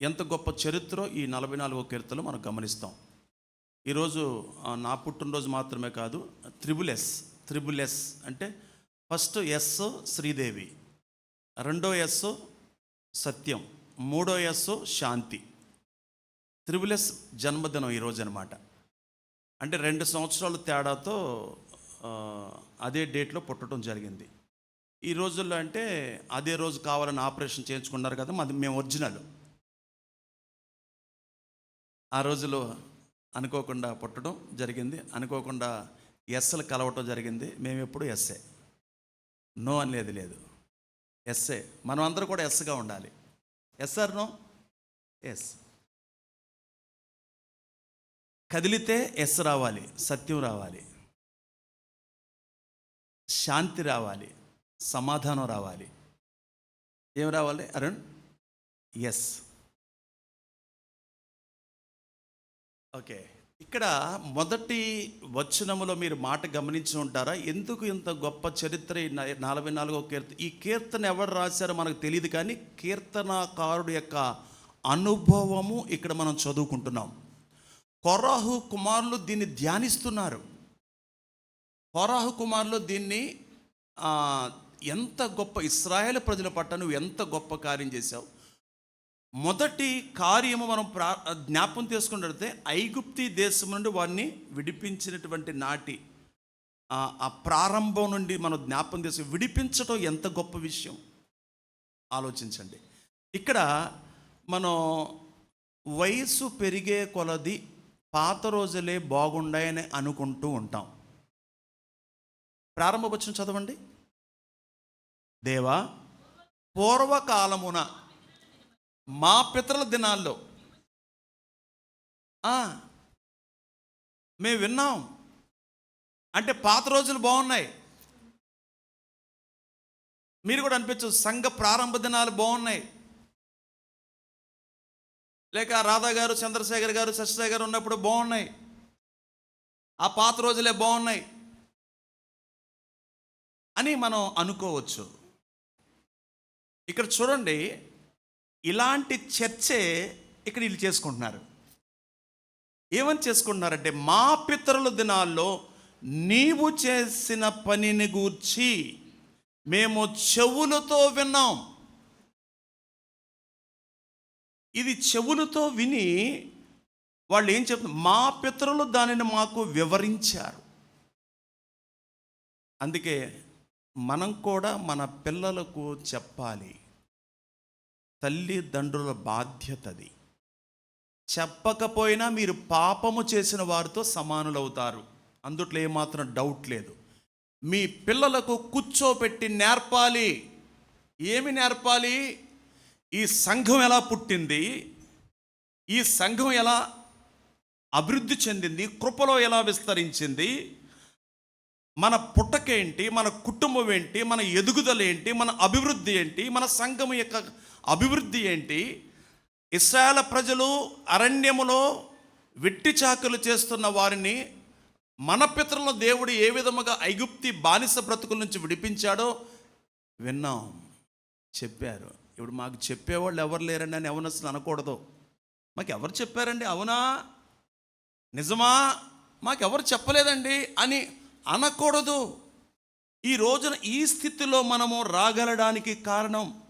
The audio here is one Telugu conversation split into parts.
ఎంత గొప్ప చరిత్ర ఈ నలభై నాలుగో కీర్తనలో మనం గమనిస్తాం. ఈరోజు నా పుట్టినరోజు మాత్రమే కాదు త్రిబుల్ ఎస్ త్రిబుల్ ఎస్ అంటే ఫస్ట్ ఎస్ శ్రీదేవి రెండో ఎస్ సత్యం మూడో ఎస్ శాంతి. త్రిబుల్ ఎస్ జన్మదినం ఈరోజు అనమాట అంటే రెండు సంవత్సరాల తేడాతో అదే డేట్లో పుట్టడం జరిగింది. ఈ రోజుల్లో అంటే అదే రోజు కావాలని ఆపరేషన్ చేయించుకున్నారు కదా మాది మేము ఒరిజినల్. ఆ రోజులో అనుకోకుండా పుట్టడం జరిగింది. అనుకోకుండా ఎస్లు కలవటం జరిగింది. మేము ఎప్పుడు ఎస్ఏ నో అనేది లేదు. ఎస్ఏ మనం అందరూ కూడా ఎస్గా ఉండాలి. Yes or no? ఎస్. కదిలితే ఎస్ రావాలి. సత్యం రావాలి. శాంతి రావాలి. సమాధానం రావాలి. ఏం రావాలి? అరుణ్? ఎస్. ఓకే. ఇక్కడ మొదటి వచనములో మీరు మాట గమనించి ఉంటారా? ఎందుకు ఇంత గొప్ప చరిత్ర ఈ నలభై నాలుగో కీర్తన ఈ కీర్తన ఎవరు రాశారో మనకు తెలియదు కానీ కీర్తనాకారుడు యొక్క అనుభవము ఇక్కడ మనం చదువుకుంటున్నాం. కొరాహు కుమారులు దీన్ని ధ్యానిస్తున్నారు. కొరాహు కుమారులు దీన్ని ఎంత గొప్ప ఇస్రాయేల్ ప్రజల పట్ల నువ్వు ఎంత గొప్ప కార్యం చేశావు? మొదటి కార్యము మనం ప్రా జ్ఞాపం చేసుకున్నట్లయితే ఐగుప్తి దేశం నుండి వారిని విడిపించినటువంటి నాటి ఆ ఆ ప్రారంభం నుండి మనం జ్ఞాపం చేసి విడిపించడం ఎంత గొప్ప విషయం? ఆలోచించండి. ఇక్కడ మనం వయసు పెరిగే కొలది పాత రోజులే బాగుండాయని అనుకుంటూ ఉంటాం. ప్రారంభ వచ్చిన చదవండి. దేవా పూర్వకాలమున మా పితరుల దినాల్లో. మేము విన్నాం. అంటే పాత రోజులు బాగున్నాయి. మీరు కూడా అనిపించు సంఘ ప్రారంభ దినాలు బాగున్నాయి. లేక రాధా గారు చంద్రశేఖర్ గారు శశిశేఖర్ ఉన్నప్పుడు బాగున్నాయి. ఆ పాత రోజులే బాగున్నాయి. అని మనం అనుకోవచ్చు. ఇక్కడ చూడండి ఇలాంటి చర్చే ఇక్కడ వీళ్ళు చేసుకుంటున్నారు. ఏమని చేసుకుంటున్నారంటే మా పితరుల దినాల్లో నీవు చేసిన పనిని గూర్చి మేము చెవులతో విన్నాం. ఇది చెవులతో విని వాళ్ళు ఏం చెప్తున్నారు మా పితరులు దానిని మాకు వివరించారు. అందుకే మనం కూడా మన పిల్లలకు చెప్పాలి. తల్లిదండ్రుల బాధ్యత అది చెప్పకపోయినా మీరు పాపము చేసిన వారితో సమానులవుతారు. అందుట్లో ఏమాత్రం డౌట్ లేదు. మీ పిల్లలకు కూర్చోపెట్టి నేర్పాలి. ఏమి నేర్పాలి? ఈ సంఘం ఎలా పుట్టింది? ఈ సంఘం ఎలా అభివృద్ధి చెందింది? కృపలో ఎలా విస్తరించింది? మన పుట్టకేంటి? మన కుటుంబం ఏంటి? మన ఎదుగుదల ఏంటి? మన అభివృద్ధి ఏంటి? మన సంఘం యొక్క అభివృద్ధి ఏంటి? ఇస్రాయల ప్రజలు అరణ్యములో వెట్టి చాకలు చేస్తున్న వారిని మన పితరుల దేవుడు ఏ విధముగా ఐగుప్తి బానిస బ్రతుకుల నుంచి విడిపించాడో విన్నాం చెప్పారు. ఇప్పుడు మాకు చెప్పేవాళ్ళు ఎవరు లేరండి అని ఎవరు అసలు అనకూడదు. మాకు ఎవరు చెప్పారండి? అవునా? నిజమా? మాకెవరు చెప్పలేదండి అని అనకూడదు. ఈ రోజున ఈ స్థితిలో మనము రాగలడానికి కారణం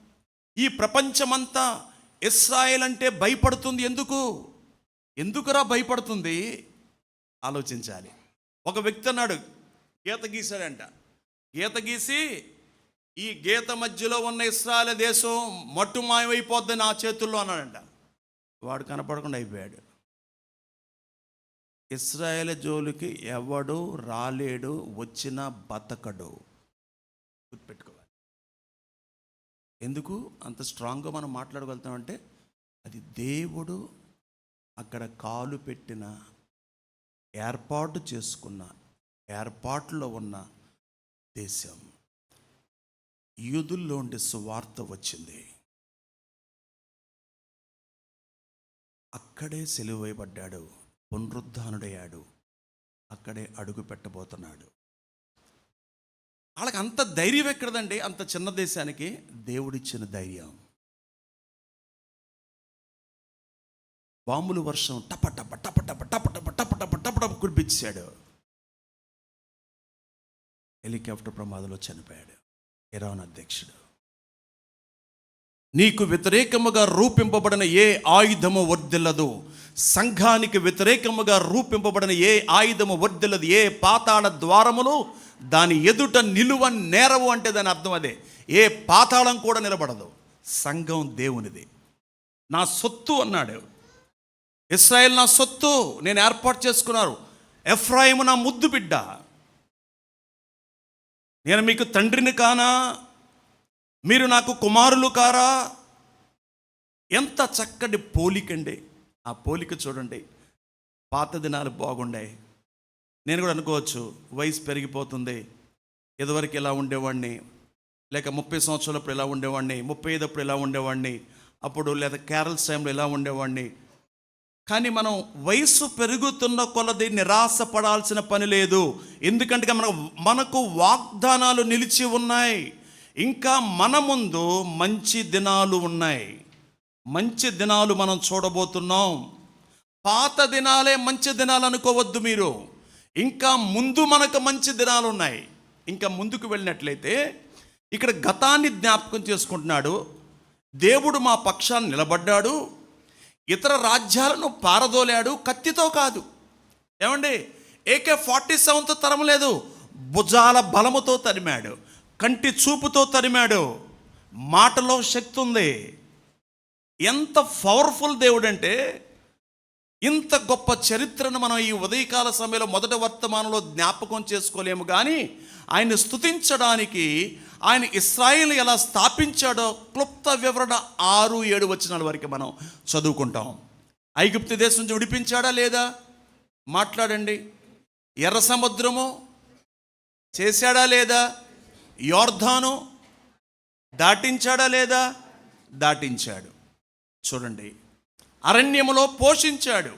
ఈ ప్రపంచమంతా ఇస్రాయేల్ అంటే భయపడుతుంది. ఎందుకు? ఎందుకురా భయపడుతుంది? ఆలోచించాలి. ఒక వ్యక్తి అన్నాడు గీత గీశాడంట. గీత గీసి ఈ గీత మధ్యలో ఉన్న ఇస్రాయల్ దేశం మట్టు మాయమైపోద్ది నా చేతుల్లో అన్నాడంట. వాడు కనపడకుండా అయిపోయాడు. ఇస్రాయేల్ జోలికి ఎవడు రాలేడు వచ్చిన బతకడు. గుర్తుపెట్టు ఎందుకు అంత స్ట్రాంగ్గా మనం మాట్లాడగలుగుతామంటే అది దేవుడు అక్కడ కాలు పెట్టిన ఏర్పాటు చేసుకున్న ఏర్పాటులో ఉన్న దేశం. యూదుల్లో ఉండే సువార్త వచ్చింది. అక్కడే సెలువైపడ్డాడు పునరుద్ధానుడయ్యాడు. అక్కడే అడుగు పెట్టబోతున్నాడు. వాళ్ళకి అంత ధైర్యం ఎక్కడదండి అంత చిన్న దేశానికి దేవుడిచ్చిన ధైర్యం బాంబుల వర్షం టప టప టప టప టప టప టప టప టప టప కురిపించాడు హెలికాప్టర్ ప్రమాదంలో చనిపోయాడు ఇరాన్ అధ్యక్షుడు నీకు వ్యతిరేకముగా రూపింపబడిన ఏ ఆయుధము వర్దిల్లదు సంఘానికి వ్యతిరేకముగా రూపింపబడిన ఏ ఆయుధము వర్దిల్లదు ఏ పాతాళ ద్వారములు దాని ఎదుట నిలువ నేరవు అంటే దాని అర్థం అదే. ఏ పాతాళం కూడా నిలబడదు. సంఘం దేవునిది. నా సొత్తు అన్నాడు. ఇస్రాయల్ నా సొత్తు. నేను ఏర్పాటు చేసుకున్నారు. ఎఫ్రాయిము నా ముద్దు బిడ్డ. నేను మీకు తండ్రిని కానా? మీరు నాకు కుమారులు కారా? ఎంత చక్కటి పోలికండి. ఆ పోలిక చూడండి. పాత దినాలు బాగుండాయి. నేను కూడా అనుకోవచ్చు వయసు పెరిగిపోతుంది. ఇదివరకు ఇలా ఉండేవాడిని? లేక ముప్పై సంవత్సరాలప్పుడు ఇలా ఉండేవాడిని? ముప్పై ఐదప్పుడు ఇలా ఉండేవాడిని? అప్పుడు లేదా క్యారల్స్ టైంలో ఇలా ఉండేవాడిని? కానీ మనం వయసు పెరుగుతున్న కొలది నిరాశపడాల్సిన పని లేదు. ఎందుకంటే మన మనకు వాగ్దానాలు నిలిచి ఉన్నాయి. ఇంకా మన ముందు మంచి దినాలు ఉన్నాయి. మంచి దినాలు మనం చూడబోతున్నాం. పాత దినాలే మంచి దినాలు అనుకోవద్దు మీరు. ఇంకా ముందు మనకు మంచి దినాలు ఉన్నాయి ఇంకా ముందుకు వెళ్ళినట్లయితే ఇక్కడ గతాన్ని జ్ఞాపకం చేసుకుంటున్నాడు. దేవుడు మా పక్షాన్ని నిలబడ్డాడు. ఇతర రాజ్యాలను పారదోలాడు. కత్తితో కాదు. ఏమండి? ఏకే ఫార్టీ సెవెన్తో తరమలేదు భుజాల బలముతో తరిమాడు. కంటి చూపుతో తరిమాడు. మాటలో శక్తి ఉంది. ఎంత పవర్ఫుల్ దేవుడు అంటే ఇంత గొప్ప చరిత్రను మనం ఈ ఉదయకాల సమయంలో మొదటి వర్తమానంలో జ్ఞాపకం చేసుకోలేము కానీ ఆయన స్తుతించడానికి ఆయన ఇస్రాయిల్ ఎలా స్థాపించాడో క్లుప్త వివరణ ఆరు ఏడు వచనాల వరకు మనం చదువుకుంటాం. ఐగుప్తు దేశం నుంచి విడిపించాడా లేదా? మాట్లాడండి. ఎర్ర సముద్రము చేశాడా లేదా? యోర్ధాను దాటించాడా లేదా? దాటించాడు. చూడండి. అరణ్యములో పోషించాడు.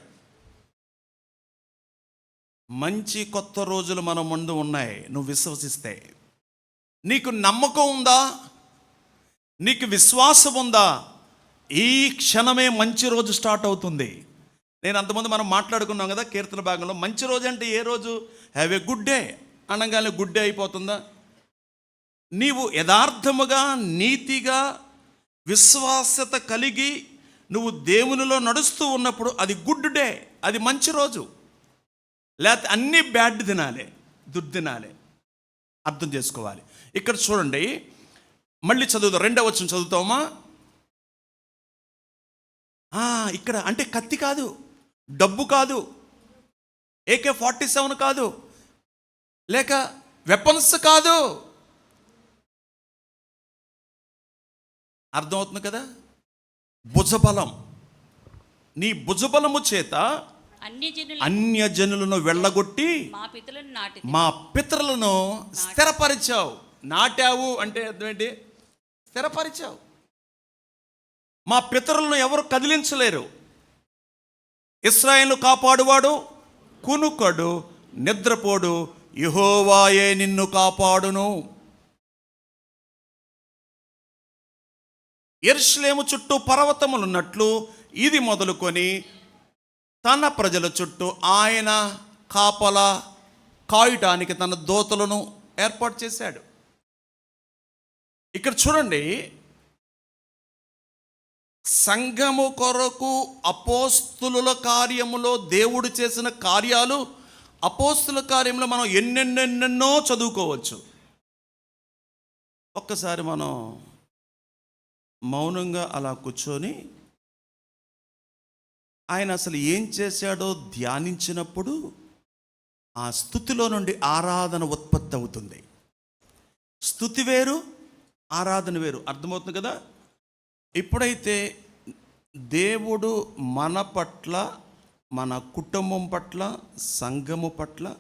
మంచి కొత్త రోజులు మన ముందు ఉన్నాయి. నువ్వు విశ్వసిస్తే. నీకు నమ్మకం ఉందా? నీకు విశ్వాసం ఉందా? ఈ క్షణమే మంచి రోజు స్టార్ట్ అవుతుంది. నేను అంతకుముందు మనం మాట్లాడుకున్నాం కదా కీర్తన భాగంలో మంచి రోజు అంటే ఏ రోజు? హ్యావ్ ఏ గుడ్ డే అనగానే గుడ్ డే అయిపోతుందా? నీవు యథార్థముగా నీతిగా విశ్వాసత కలిగి నువ్వు దేవునిలో నడుస్తూ ఉన్నప్పుడు అది గుడ్ డే అది మంచి రోజు. లేకపోతే అన్ని బ్యాడ్ దినాలే దుర్దినాలే. అర్థం చేసుకోవాలి. ఇక్కడ చూడండి మళ్ళీ చదువుతాం రెండవ వచ్చిన చదువుతామా ఇక్కడ అంటే కత్తి కాదు డబ్బు కాదు ఏకే ఫార్టీ సెవెన్ కాదు లేక వెపన్స్ కాదు. అర్థమవుతుంది కదా? భుజబలం. నీ భుజబలము చేత అన్యజనులు అన్యజనులను వెళ్ళగొట్టి మా పితరులను స్థిరపరిచావు. నాటావు అంటే అర్థం ఏంటి స్థిరపరిచావు. మా పితరులను ఎవరు కదిలించలేరు. ఇస్రాయేలు కాపాడువాడు కునుకడు నిద్రపోడు యహోవాయే నిన్ను కాపాడును. ఎర్ష్లేము చుట్టూ పర్వతములున్నట్లు ఇది మొదలుకొని తన ప్రజల చుట్టూ ఆయన కాపల కాయటానికి తన దోతలను ఏర్పాటు చేశాడు. ఇక్కడ చూడండి సంఘము కొరకు అపోస్తుల కార్యములో దేవుడు చేసిన కార్యాలు అపోస్తుల కార్యంలో మనం ఎన్నెన్నెన్నెన్నో చదువుకోవచ్చు. ఒక్కసారి మనం మౌనంగా అలా కూర్చొని ఆయన అసలు ఏం చేశాడో ధ్యానించినప్పుడు ఆ స్థుతిలో నుండి ఆరాధన ఉత్పత్తి అవుతుంది. స్థుతి వేరు ఆరాధన వేరు. అర్థమవుతుంది కదా? ఎప్పుడైతే దేవుడు మన పట్ల మన కుటుంబం పట్ల సంఘము పట్ల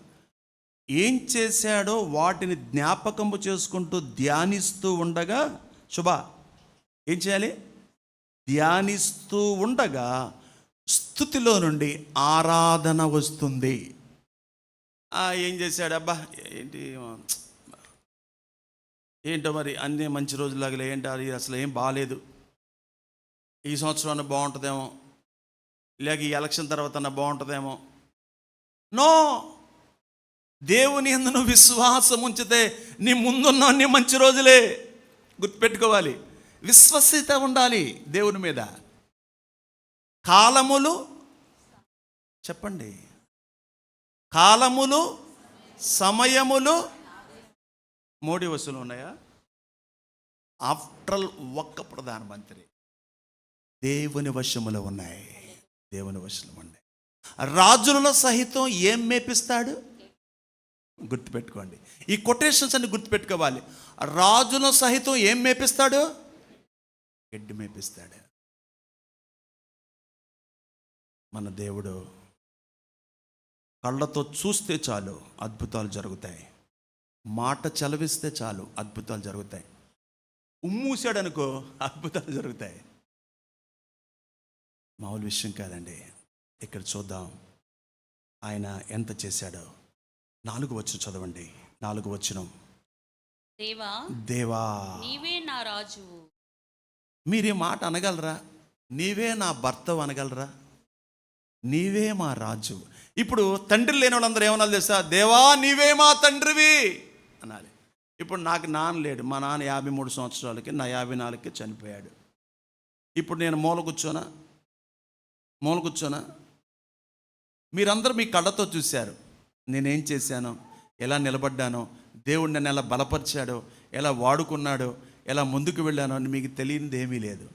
ఏం చేశాడో వాటిని జ్ఞాపకము చేసుకుంటూ ధ్యానిస్తూ ఉండగా శుభ ఏం చేయాలి? ధ్యానిస్తూ ఉండగా స్థుతిలో నుండి ఆరాధన వస్తుంది. ఏం చేశాడు అబ్బా ఏంటి? ఏంటో మరి అన్నీ మంచి రోజులాగలే ఏంటి అది? అసలు ఏం బాగాలేదు ఈ సంవత్సరం బాగుంటుందేమో? లేక ఈ ఎలక్షన్ తర్వాత అన్న బాగుంటుందేమో? నో! దేవుని ఎందు నువ్వు విశ్వాసం ఉంచితే నీ ముందున్న అన్ని మంచి రోజులే. గుర్తుపెట్టుకోవాలి. విశ్వసిత ఉండాలి దేవుని మీద. కాలములు చెప్పండి. కాలములు సమయములు మోడీ వసూలు ఉన్నాయా? ఆఫ్టర్ ఒక్క ప్రధానమంత్రి దేవుని వశములో ఉన్నాయి. దేవుని వశములు ఉన్నాయి. రాజులలో సహితం ఏం మేపిస్తాడు? గుర్తుపెట్టుకోండి. ఈ కొటేషన్స్ అన్ని గుర్తుపెట్టుకోవాలి. రాజుల సహితం ఏం మేపిస్తాడు? గడ్డి మేపిస్తాడు. మన దేవుడు కళ్ళతో చూస్తే చాలు అద్భుతాలు జరుగుతాయి. మాట చలవిస్తే చాలు అద్భుతాలు జరుగుతాయి. ఉమ్మూసాడు అనుకో అద్భుతాలు జరుగుతాయి. మామూలు విషయం కాదండి. ఇక్కడ చూద్దాం. ఆయన ఎంత చేశాడో. నాలుగు వచ్చిన చదవండి. నాలుగు వచ్చిన దేవా దేవా. నీవే నా రాజు. మీరు ఈ మాట అనగలరా? నీవే నా భర్త అనగలరా? నీవే మా రాజు. ఇప్పుడు తండ్రి లేని వాళ్ళందరూ ఏమన్నా తెలుసా? దేవా నీవే మా తండ్రివి! అనాలి. ఇప్పుడు నాకు నాన్న లేడు. మా నాన్న యాభై మూడు సంవత్సరాలకి నా యాభై నాలుగుకి చనిపోయాడు. ఇప్పుడు నేను మూల కూర్చోనా? మూల కూర్చోనా? మీరందరూ మీ కళ్ళతో చూశారు. నేనేం చేశానో? ఎలా నిలబడ్డానో? దేవుడు నన్ను ఎలా బలపరిచాడో? ఎలా వాడుకున్నాడో? ఎలా ముందుకు వెళ్ళానో అని మీకు తెలియనిది ఏమీ లేదు.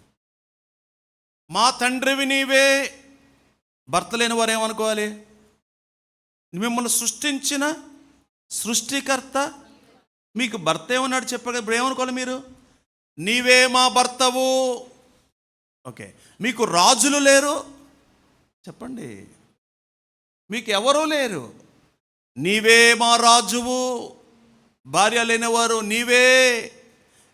మా తండ్రివి నీవే. భర్త లేని వారు ఏమనుకోవాలి? మిమ్మల్ని సృష్టించిన సృష్టికర్త మీకు భర్త ఏమన్నాడు చెప్పాడు ఇప్పుడు ఏమనుకోవాలి మీరు? నీవే మా భర్తవు. ఓకే. మీకు రాజులు లేరు. చెప్పండి. మీకు ఎవరూ లేరు? నీవే మా రాజువు. భార్య లేనివారు నీవే.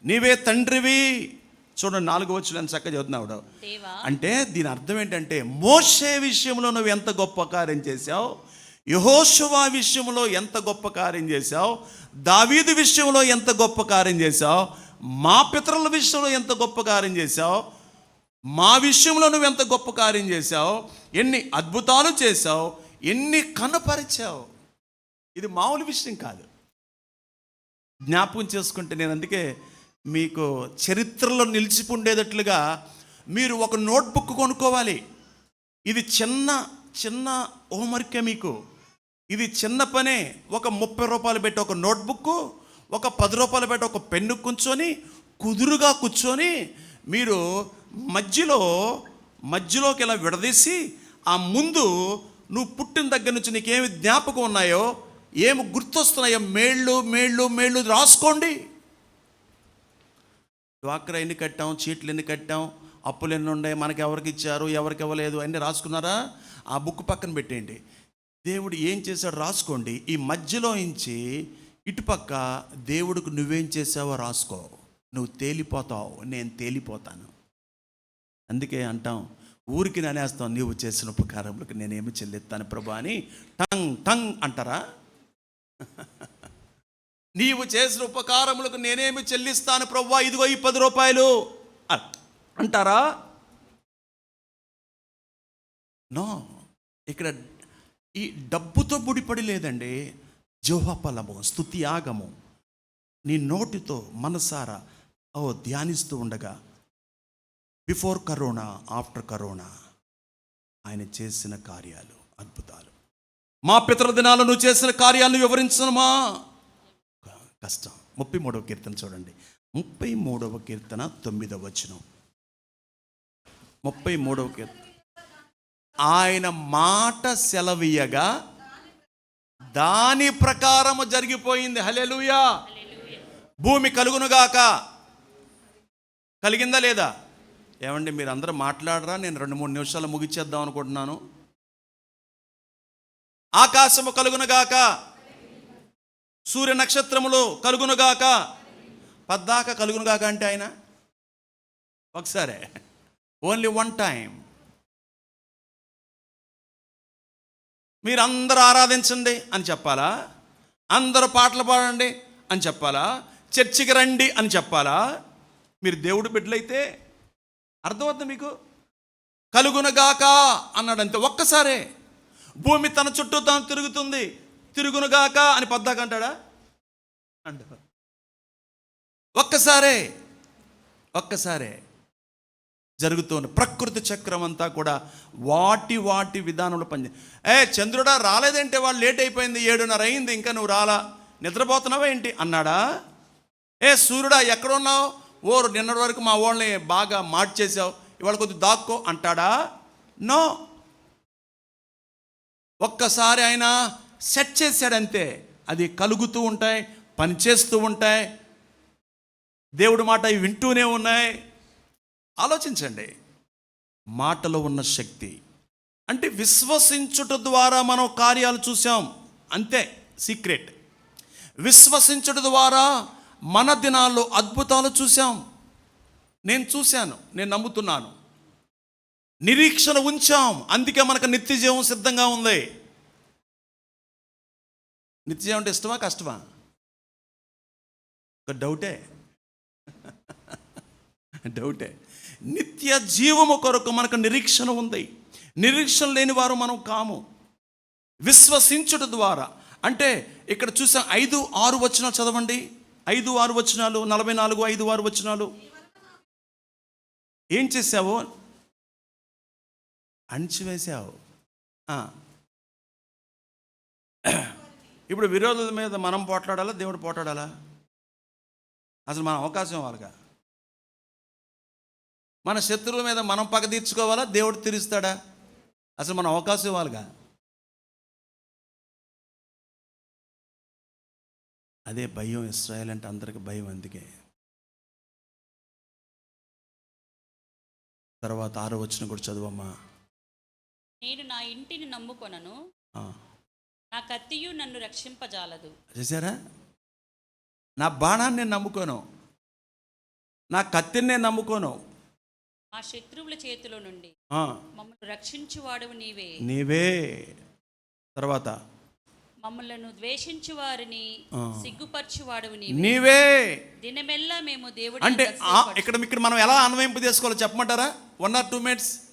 నీవే తండ్రివి. చూడండి నాలుగు వచ్చి నేను చక్కగా చదువుతున్నాడు దేవా. అంటే దీని అర్థం ఏంటంటే మోషే విషయంలో నువ్వు ఎంత గొప్ప కార్యం చేశావు? యహోశువా విషయంలో ఎంత గొప్ప కార్యం చేశావు? దావీదు విషయంలో ఎంత గొప్ప కార్యం చేశావు? మా పితరుల విషయంలో ఎంత గొప్ప కార్యం చేశావు? మా విషయంలో నువ్వు ఎంత గొప్ప కార్యం చేశావు? ఎన్ని అద్భుతాలు చేశావు? ఎన్ని కనపరిచావు? ఇది మామూలు విషయం కాదు. జ్ఞాపకం చేసుకుంటే నేను అందుకే మీకు చరిత్రలో నిలిచిపుండేటట్లుగా మీరు ఒక నోట్బుక్ కొనుక్కోవాలి. ఇది చిన్న చిన్న హోంవర్కే మీకు. ఇది చిన్న పనే. ఒక ముప్పై రూపాయలు పెట్టి ఒక నోట్బుక్ ఒక పది రూపాయలు పెట్టి ఒక పెన్ను కూర్చొని కుదురుగా కూర్చొని మీరు మధ్యలో మధ్యలోకి ఇలా విడదీసి ఆ ముందు నువ్వు పుట్టిన దగ్గర నుంచి నీకేమి జ్ఞాపకం ఉన్నాయో ఏమి గుర్తొస్తున్నాయో మేళ్ళు మేళ్ళు మేళ్ళు రాసుకోండి. డ్వాక్రా ఎన్ని కట్టాం? చీట్లు ఎన్ని కట్టాం? అప్పులు ఎన్ని ఉన్నాయి? మనకి ఎవరికి ఇచ్చారు? ఎవరికి ఇవ్వలేదు? అన్నీ రాసుకున్నారా? ఆ బుక్ పక్కన పెట్టేయండి. దేవుడు ఏం చేశాడు? రాసుకోండి. ఈ మధ్యలో నుంచి ఇటుపక్క దేవుడికి నువ్వేం చేసావో రాసుకో. నువ్వు తేలిపోతావు. నేను తేలిపోతాను. అందుకే అంటాం ఊరికి నేనేస్తాం నీవు చేసిన ఉపకారములకు నేనేమి చెల్లిస్తాను ప్రభు అని టంగ్ టంగ్ అంటారా? నీవు చేసిన ఉపకారములకు నేనేమి చెల్లిస్తాను ప్రవ్వా? ఇదిగో ఈ పది రూపాయలు. అంటారా? నో ఇక్కడ ఈ డబ్బుతో ముడిపడి లేదండి జోహఫలము స్థుతి ఆగము నీ నోటితో మనసారా? ఓ ధ్యానిస్తూ ఉండగా బిఫోర్ కరోనా ఆఫ్టర్ కరోనా ఆయన చేసిన కార్యాలు అద్భుతాలు. మా పితృ దినాలు నువ్వు చేసిన కార్యాలను వివరించనమా? కష్టం. ముప్పై మూడవ కీర్తన చూడండి. ముప్పై మూడవ కీర్తన తొమ్మిదవ వచనం. ముప్పై మూడవ కీర్తన. ఆయన మాట సెలవీయగా దాని ప్రకారము జరిగిపోయింది. హలెలుయా భూమి కలుగునుగాక. కలిగిందా లేదా? ఏమండి మీరు అందరూ మాట్లాడరా? నేను రెండు మూడు నిమిషాలు ముగిచేద్దాం అనుకుంటున్నాను. ఆకాశము కలుగునుగాక. సూర్య నక్షత్రములు కలుగునుగాక. పద్దాక కలుగునుగాక అంటే ఆయన? ఒకసారే. ఓన్లీ వన్ టైం మీరు అందరూ ఆరాధించండి అని చెప్పాలా? అందరూ పాటలు పాడండి అని చెప్పాలా? చర్చికి రండి అని చెప్పాలా? మీరు దేవుడు బిడ్డలైతే అర్థమవుతుంది మీకు? కలుగునగాక అన్నాడంతే. ఒక్కసారే. భూమి తన చుట్టూ తాను తిరుగుతుంది. తిరుగునుగాక అని పద్దాక అంటాడా? అంట ఒక్కసారే ఒక్కసారే జరుగుతున్న ప్రకృతి చక్రం అంతా కూడా వాటి వాటి విధానంలో పని ఏ చంద్రుడా రాలేదంటే వాళ్ళు లేట్ అయిపోయింది ఏడున్నర అయింది ఇంకా నువ్వు రాలా నిద్రపోతున్నావా ఏంటి? అన్నాడా? ఏ సూర్యుడా ఎక్కడున్నావు? ఓ నిన్నటి వరకు మా వాళ్ళని బాగా మార్చేసావు ఇవాళ కొద్దిగా దాక్కో అంటాడా? నో. ఒక్కసారి ఆయన సెట్ చేశాడంతే. అది కలుగుతూ ఉంటాయి పనిచేస్తూ ఉంటాయి. దేవుడి మాట అవి వింటూనే ఉన్నాయి. ఆలోచించండి. మాటలో ఉన్న శక్తి. అంటే విశ్వసించుట ద్వారా మనం కార్యాలు చూసాం అంతే సీక్రెట్. విశ్వసించుట ద్వారా మన దినాల్లో అద్భుతాలు చూసాం నేను చూశాను నేను నమ్ముతున్నాను. నిరీక్షణ ఉంచాం. అందుకే మనకు నిత్య జీవం సిద్ధంగా ఉంది. నిత్య జీవం అంటే ఇష్టమా కష్టమా? ఒక డౌటే. డౌటే. నిత్య జీవము కొరకు మనకు నిరీక్షణ ఉంది. నిరీక్షణ లేని వారు మనం కాము. విశ్వసించుట ద్వారా. అంటే ఇక్కడ చూసాం ఐదు ఆరు వచనాలు చదవండి. ఐదు ఆరు వచనాలు నలభై నాలుగు ఐదు ఆరు వచనాలు. ఏం చేసావు అణిచివేశావు ఇప్పుడు విరోధుల మీద మనం పోట్లాడాలా? దేవుడు పోట్లాడాలా? అసలు మన అవకాశం ఇవ్వాలిగా మన శత్రువుల మీద మనం పగ తీర్చుకోవాలా? దేవుడు తీరుస్తాడా? అసలు మన అవకాశం ఇవ్వాలిగా అదే భయం ఇస్రాయల్ అంటే అందరికి భయం అందుకే. తర్వాత ఆరో వచ్చిన కూడా చదువమ్మా. నేను నా ఇంటిని నమ్ముకొనను. నా కత్తియు నన్ను రక్షింపజాలదు. చూసారా నా బాణాన్ని నేను నమ్ముకోను. నా కత్తిని నేను నమ్ముకోను. మా శత్రువుల చేతిలో నుండి మమ్మల్ని రక్షించువాడవు నీవే. నీవే. తర్వాత? మమ్మలను ద్వేషించు వారిని ఆ. సిగ్గుపరచువాడవు నీవే. దినమెల్లా మేము దేవుడి అంటే. ఇక్కడ ఇక్కడ మనం ఎలా అన్వయింపు చేసుకోవాలో చెప్పమంటారా? వన్ ఆర్ టూ మినిట్స్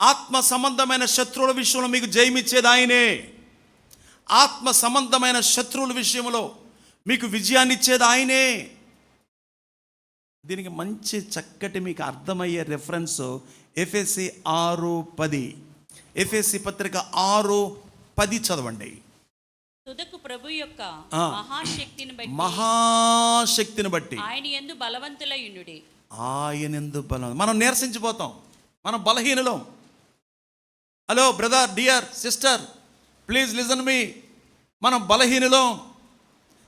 ఆత్మ సంబంధమైన శత్రువుల విషయంలో మీకు జయమిచ్చేది ఆయనే. ఆత్మ సంబంధమైన శత్రువుల విషయంలో మీకు విజయాన్ని ఇచ్చేది ఆయనే. దీనికి మంచి చక్కటి మీకు అర్థమయ్యే రెఫరెన్స్ ఎఫ్ఎస్సి ఆరు పది. ఎఫ్ఎస్సి పత్రిక ఆరు పది చదవండి. తుదకు ప్రభు యొక్క. మహాశక్తిని బట్టి మహాశక్తిని బట్టి. ఆయన ఎందు బలవంతులయునుడి ఆయనందు బలం. మనం నీరసించిపోతాం. మనం బలహీనలం. Hello brother dear sister please listen మీ మనం బలహీనలం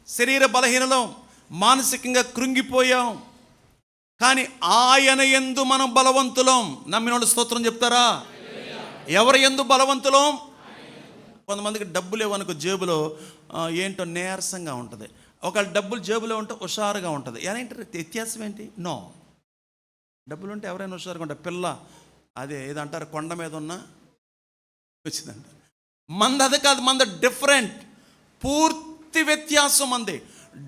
శరీర బలహీనలం మానసికంగా కృంగిపోయాం. కానీ ఆయన ఎందు మనం బలవంతులం. నమ్మిన వాళ్ళు స్తోత్రం చెప్తారా? ఎవరి ఎందు బలవంతులం? కొంతమందికి డబ్బు లేవనుకో జేబులో ఏంటో నీరసంగా ఉంటుంది. ఒకవేళ డబ్బులు జేబులో ఉంటే హుషారుగా ఉంటుంది. ఏంటి వ్యత్యాసం ఏంటి? నో. డబ్బులు ఉంటే ఎవరైనా హుషారుగా ఉంటారు. పిల్ల అదే ఏదంటారు? కొండ మీద ఉన్న వచ్చిందంట. మంది అది కాదు మంద డిఫరెంట్ పూర్తి వ్యత్యాసం మంది.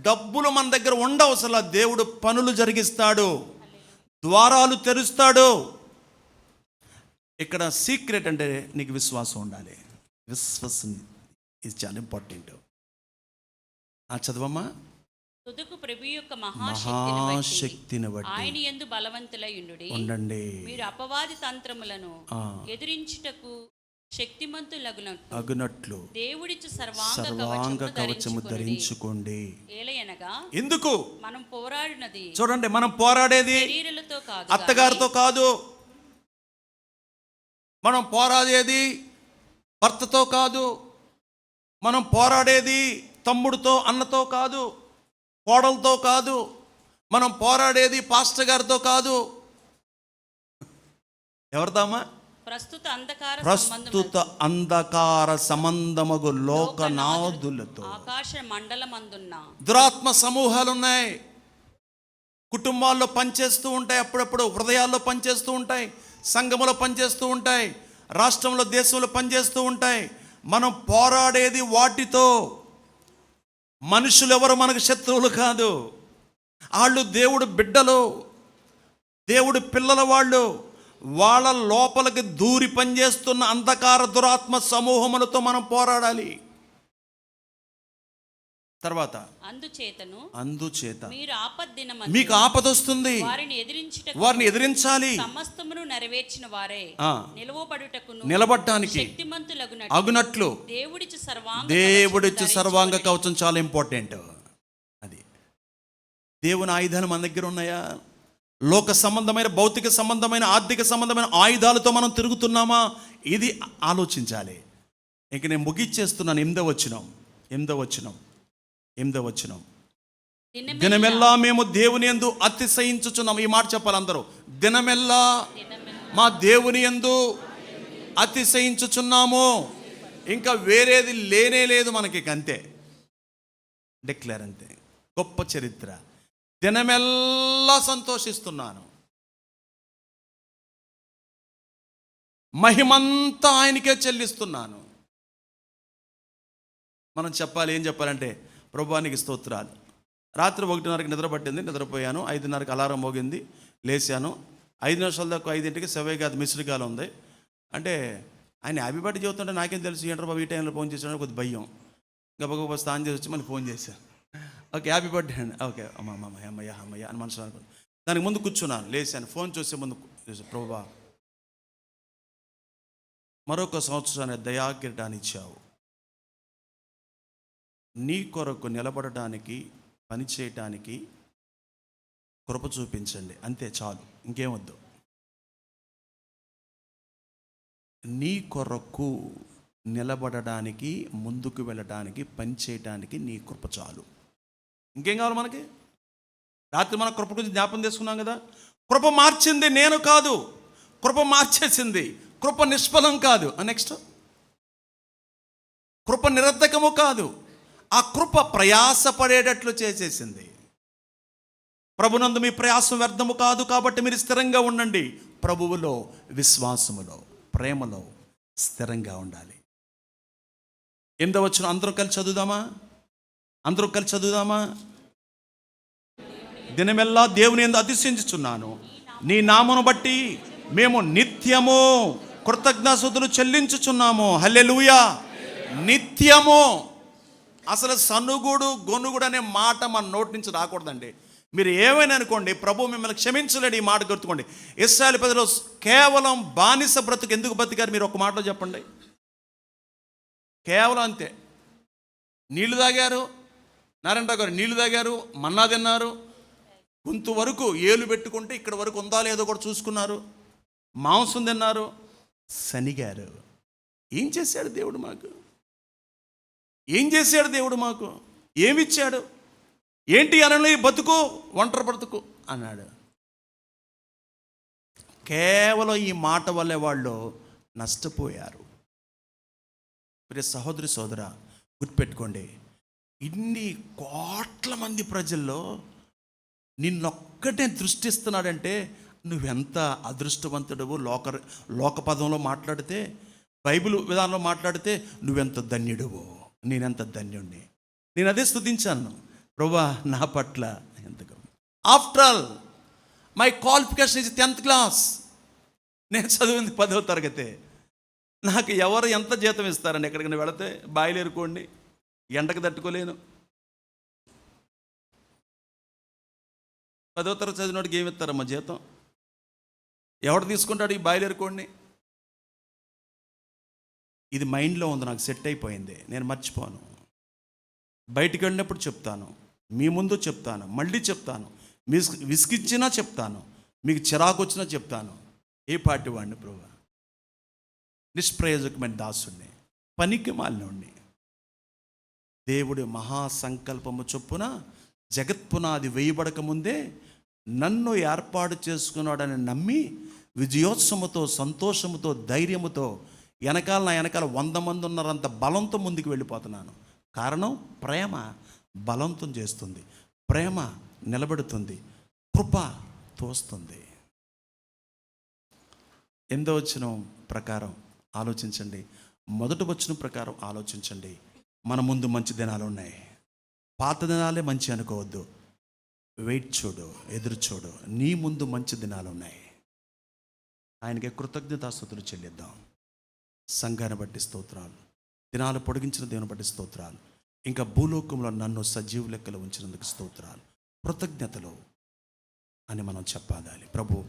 డబ్బులు మన దగ్గర ఉండవసలా దేవుడు పనులు జరిగిస్తాడు. ద్వారాలు తెరుస్తాడు. ఇక్కడ సీక్రెట్ అంటే నీకు విశ్వాసం ఉండాలి. విశ్వాసం ఇది చాలా ఇంపార్టెంట్ ఆ చదవమ్మా. తుదకు ప్రభు యొక్క మహాశక్తిని బట్టి ఆయన ఎందు బలవంతులయుండుడి ఉండండి. మీరు అపవాది తంత్రములను. ఎదిరించుటకు శక్తిమంతులగునట్టు అగునట్లు దేవుడిచ్చు సర్వాంగ కవచము. ధరించుకోండి. ఏలయనగా ఎందుకు? మనం పోరాడినది. చూడండి మనం పోరాడేది శరీరులతో కాదు అత్తగారితో కాదు. మనం పోరాడేది భర్తతో కాదు. మనం పోరాడేది తమ్ముడితో అన్నతో కాదు. కోడలతో కాదు. మనం పోరాడేది పాస్టర్ గారితో కాదు. ఎవరిదామా ప్రస్తుత అంధకార సంబంధమగు లోకనాథులతో ఆకాశ మండలమందున్న దురాత్మ సమూహాలు ఉన్నాయి కుటుంబాల్లో పనిచేస్తూ ఉంటాయి అప్పుడప్పుడు హృదయాల్లో పనిచేస్తూ ఉంటాయి సంఘములో పనిచేస్తూ ఉంటాయి రాష్ట్రంలో దేశంలో పనిచేస్తూ ఉంటాయి. మనం పోరాడేది వాటితో. మనుషులు ఎవరు మనకు శత్రువులు కాదు. వాళ్ళు దేవుడు బిడ్డలు దేవుడు పిల్లల వాళ్ళు వాళ్ళ లోపలికి దూరి పనిచేస్తున్న అంధకార దురాత్మ సమూహములతో మనం పోరాడాలి. తర్వాత అందుచేతను అందుచేత. మీరు ఆపద్దిన మీకు ఆపద వస్తుంది. వారిని ఎదిరించుట వారిని ఎదిరించాలి. సమస్తమును నెరవేర్చిన వారే. నిలవబడుటకును శక్తిమంతులగునట్టు అగునట్లు దేవుడిచ్చు సర్వాంగ దేవుడిచ్చు సర్వాంగ. కవచం చాలా ఇంపార్టెంట్ అది. దేవుని ఆయుధాలు మన దగ్గర ఉన్నాయా? లోక సంబంధమైన భౌతిక సంబంధమైన ఆర్థిక సంబంధమైన ఆయుధాలతో మనం తిరుగుతున్నామా? ఇది ఆలోచించాలి. ఇంక నేను ముగిచ్చేస్తున్నాను ఎనిమిదో వచ్చినాం ఎనిమిదో వచ్చినాం ఎనిమిదో వచ్చినాం దినమెల్లా. మేము దేవుని ఎందు అతిశయించుచున్నాం. ఈ మాట చెప్పాలి అందరూ. దినమెల్లా మా దేవుని ఎందు అతిశయించుచున్నాము. ఇంకా వేరేది లేనే లేదు మనకి అంతే. డిక్లేర్ అంతే. గొప్ప చరిత్ర. దినమెల్లా సంతోషిస్తున్నాను. మహిమంతా ఆయనకే చెల్లిస్తున్నాను. మనం చెప్పాలి ఏం చెప్పాలంటే ప్రభువానికి స్తోత్రాలు. రాత్రి ఒకటిన్నరకి నిద్రపట్టింది నిద్రపోయాను. ఐదున్నరకి అలారం మోగింది లేచాను. ఐదు నిమిషాల దాకా ఐదింటికి సెవై కాదు మిస్డ్ కాల్ ఉంది. అంటే ఆయన హ్యాపీ బర్త్డే చెబుతుంటే నాకేం తెలుసు ఏంటర్ బాబు ఈ టైంలో ఫోన్ చేసాడు కొద్ది భయం. గబగబ స్నానం చేసి వచ్చి మళ్ళీ ఫోన్ చేశాను. ఓకే హ్యాపీ బర్త్డే అండి ఓకే అమ్మ అమ్మ అమ్మయ్య అమ్మయ్య అని మనసు అనుకున్నాను దానికి ముందు కూర్చున్నాను లేచాను. ఫోన్ చూసే ముందు ప్రభా మరొక సంవత్సరాన్ని దయాగ్రటాన్ని ఇచ్చావు నీ కొరకు నిలబడటానికి పని చేయటానికి కృప చూపించండి. అంతే చాలు ఇంకేం వద్దు. నీ కొరకు నిలబడడానికి ముందుకు వెళ్ళడానికి పని చేయటానికి నీ కృప చాలు. ఇంకేం కావాలి మనకి? రాత్రి మన కృప గురించి జ్ఞాపం చేసుకున్నాం కదా? కృప మార్చింది నేను కాదు. కృప మార్చేసింది. కృప నిష్ఫలం కాదు. నెక్స్ట్ కృప నిరర్ధకము కాదు. ఆ కృప ప్రయాసపడేటట్లు చేసేసింది. ప్రభునందు మీ ప్రయాసం వ్యర్థము కాదు కాబట్టి మీరు స్థిరంగా ఉండండి. ప్రభువులో విశ్వాసములో ప్రేమలో స్థిరంగా ఉండాలి. ఎందో వచ్చిన అందరం కలిసి చదువుదామా? అందరూ కలిసి చదువుదామా? దినమెల్లా దేవుని ఎందు అతిశించుచున్నాను నీ నామను బట్టి మేము నిత్యము కృతజ్ఞాసుతులు చెల్లించుచున్నాము. హల్లెలూయా. నిత్యము. అసలు సనుగుడు గొనుగుడు అనే మాట మన నోటి నుంచి రాకూడదండి. మీరు ఏమైనా అనుకోండి ప్రభు మిమ్మల్ని క్షమించలేడు ఈ మాట గుర్తుకోండి. ఇస్రాయల్ ప్రజలు కేవలం బానిస బ్రతుకు ఎందుకు బ్రతికారు? మీరు ఒక మాటలో చెప్పండి. కేవలం అంతే. నీళ్ళు తాగారు నారాయణరావు గారు నీళ్ళు తాగారు మన్నా తిన్నారు. గొంతు వరకు ఏలు పెట్టుకుంటే ఇక్కడ వరకు ఉందా లేదో కూడా చూసుకున్నారు. మాంసం తిన్నారు. శనిగారు ఏం చేశాడు దేవుడు మాకు? ఏం చేశాడు దేవుడు మాకు? ఏమిచ్చాడు? ఏంటి అనలే బతుకు ఒంటరి బ్రతుకు అన్నాడు. కేవలం ఈ మాట వల్లే వాళ్ళు నష్టపోయారు. ప్రియ సహోదరి సోదర గుర్తుపెట్టుకోండి ఇన్ని కోట్ల మంది ప్రజల్లో నిన్నొక్కటే దృష్టిస్తున్నాడంటే నువ్వెంత అదృష్టవంతుడవు? లోక లోక పదంలో మాట్లాడితే బైబిల్ విధానంలో మాట్లాడితే నువ్వెంత ధన్యుడువో? నేనెంత ధన్యుణ్ణి? నేను అదే స్థుతించాను ప్రభా నా పట్ల ఎంతగా after all my qualification is tenth class నేను చదివింది పదవ తరగతి. నాకు ఎవరు ఎంత జీతం ఇస్తారని ఎక్కడికైనా వెళితే బాయిలేరుకోండి. ఎండకు తట్టుకోలేను. పదో తరగతి చదివినోడికి ఏమి ఇస్తారమ్మా జీతం? ఎవడు తీసుకుంటాడు ఈ బాయిలు ఇది మైండ్లో ఉంది నాకు సెట్ అయిపోయింది నేను మర్చిపోను. బయటికి వెళ్ళినప్పుడు చెప్తాను మీ ముందు చెప్తాను మళ్ళీ చెప్తాను విస్ విసిగిచ్చినా చెప్తాను మీకు చిరాకు వచ్చినా చెప్తాను. ఏ పార్టీ వాడిని ప్రభు? నిష్ప్రయోజకమైన దాసుడిని పనికి మాలినోడిని. దేవుడి మహాసంకల్పము చొప్పున జగత్పునాది వేయబడక ముందే నన్ను ఏర్పాటు చేసుకున్నాడని నమ్మి విజయోత్సవముతో సంతోషముతో ధైర్యముతో వెనకాల నా వెనకాల వంద మంది ఉన్నారంత బలంతో ముందుకు వెళ్ళిపోతున్నాను. కారణం ప్రేమ బలంతం చేస్తుంది. ప్రేమ నిలబెడుతుంది. కృప తోస్తుంది. ఎందో వచ్చిన ప్రకారం ఆలోచించండి. మొదటి వచ్చిన ప్రకారం ఆలోచించండి. మన ముందు మంచి దినాలు ఉన్నాయి. పాత దినాలే మంచి అనుకోవద్దు. వెయిట్ చూడు ఎదురు చూడు. నీ ముందు మంచి దినాలు ఉన్నాయి. ఆయనకి కృతజ్ఞతాస్థుతులు చెల్లిద్దాం. సంఘాన్ని బట్టి స్తోత్రాలు. దినాలు పొడిగించిన దేవుని బట్టి స్తోత్రాలు. ఇంకా భూలోకంలో నన్ను సజీవ లెక్కలు ఉంచినందుకు స్తోత్రాలు. కృతజ్ఞతలు అని మనం చెప్పాలి. ప్రభు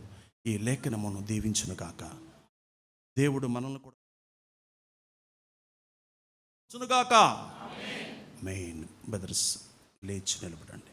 ఈ లేఖనమును దీవించును కాక దేవుడు మనల్ని కూడా ఉంచునుగాక మెయిన్ బ్రదర్స్ లేచి నిలబడండి.